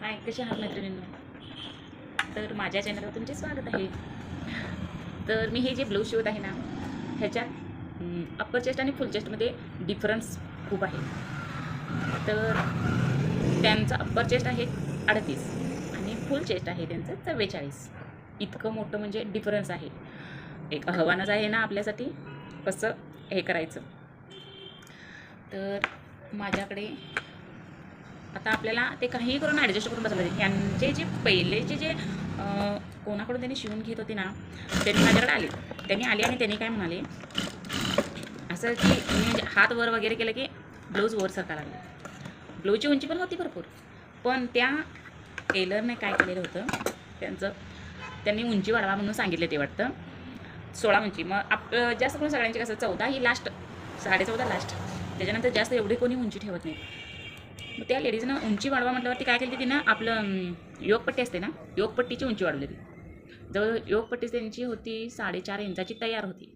हाय कसे आहात मैत्रिणींनो? तर माझ्या चॅनलवर तुमचे स्वागत आहे. तर मी हे जे ब्लाऊज शिवत आहे ना ह्याच्यात अप्पर चेस्ट आणि फुल चेस्टमध्ये डिफरन्स खूप आहे. तर त्यांचा अप्पर चेस्ट आहे अडतीस आणि फुल चेस्ट आहे त्यांचं चव्वेचाळीस. इतकं मोठं म्हणजे डिफरन्स आहे. एक आव्हानच आहे ना आपल्यासाठी कसं हे करायचं. तर माझ्याकडे आता आपल्याला ते काहीही करून ॲडजस्ट करून बसलं पाहिजे. यांचे जे पहिलेचे जे कोणाकडून त्यांनी शिवून घेत होते ना त्यांनी माझ्याकडे आले. त्यांनी आले आणि त्यांनी काय म्हणाले असं की मी म्हणजे हात वर वगैरे केलं की ब्लाऊज वर सरका लागले. ब्लाऊजची उंची पण होती भरपूर. पण त्या टेलरने काय केलेलं होतं त्यांचं त्यांनी उंची वाढवा म्हणून सांगितले ते वाटतं. सोळा उंची. मग आप जास्त करून सगळ्यांची कसं चौदा ही लास्ट साडेचौदा लास्ट त्याच्यानंतर जास्त एवढी कोणी उंची ठेवत नाही. मग त्या लेडीजनं उंची वाढवा म्हटल्यावरती काय केली तिनं आपलं योगपट्टी असते ना योगपट्टीची उंची वाढवली जवळ योगपट्टी त्यांची होती साडेचार इंचाची तयार होती.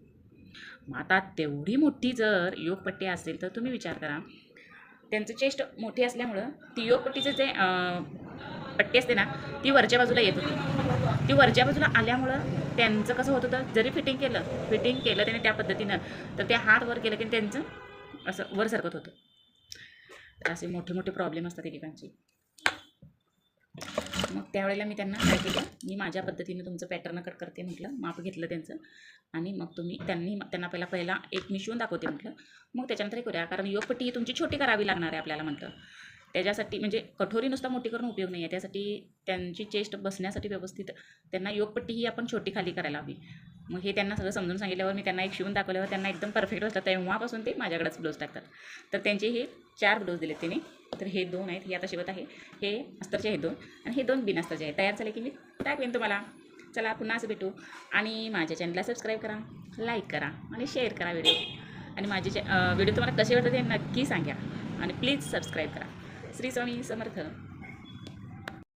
मग आता तेवढी मोठी जर योगपट्टी असेल तर तुम्ही विचार करा. त्यांचं चेस्ट मोठी असल्यामुळं ती योगपट्टीचं जे पट्टी असते ना ती वरच्या बाजूला येत होती. ती वरच्या बाजूला आल्यामुळं त्यांचं कसं होत होतं जरी फिटिंग केलं फिटिंग केलं त्याने त्या पद्धतीनं तर ते हात वर केलं की त्यांचं असं वर सरकत होतं. तर असे मोठे मोठे प्रॉब्लेम असतात एकेकांचे. मग त्यावेळेला मी त्यांना काय केलं? मी माझ्या पद्धतीने तुमचं पॅटर्न कट करते म्हटलं माप घेतलं त्यांचं आणि मग तुम्ही त्यांनी त्यांना पहिला पहिला एक मी शिवून दाखवते म्हटलं. मग त्याच्यानंतर हे करूया कारण योगपट्टी ही तुमची छोटी करावी लागणार आहे आपल्याला म्हटलं. त्याच्यासाठी म्हणजे कठोरी नुसता मोठी करून उपयोग नाही आहे त्यासाठी त्यांची चेस्ट बसण्यासाठी व्यवस्थित त्यांना योगपट्टी ही आपण छोटी खाली करायला हवी. मग हे त्यांना सगळं समजून सांगितल्यावर मी त्यांना एक शिवून दाखवल्यावर त्यांना एकदम परफेक्ट बसतात तेव्हापासून ते माझ्याकडेच ब्लाऊज टाकतात. तर त्यांचे हे चार ब्लाऊज दिलेत त्यांनी तर हे दोन आहेत. हे आता शिवत आहे. हे अस्तरचे हे दोन. आणि हे दोन बिनअस्तरचे आहेत. तयार झाले की मी टाकवेन तुम्हाला. चला पुन्हा असं भेटू. आणि माझ्या चॅनलला सबस्क्राईब करा. लाईक करा. आणि शेअर करा व्हिडिओ आणि माझे व्हिडिओ तुम्हाला कसे वाटतं ते नक्की सांगा. आणि प्लीज सबस्क्राईब करा. श्री स्वामी समर्थ.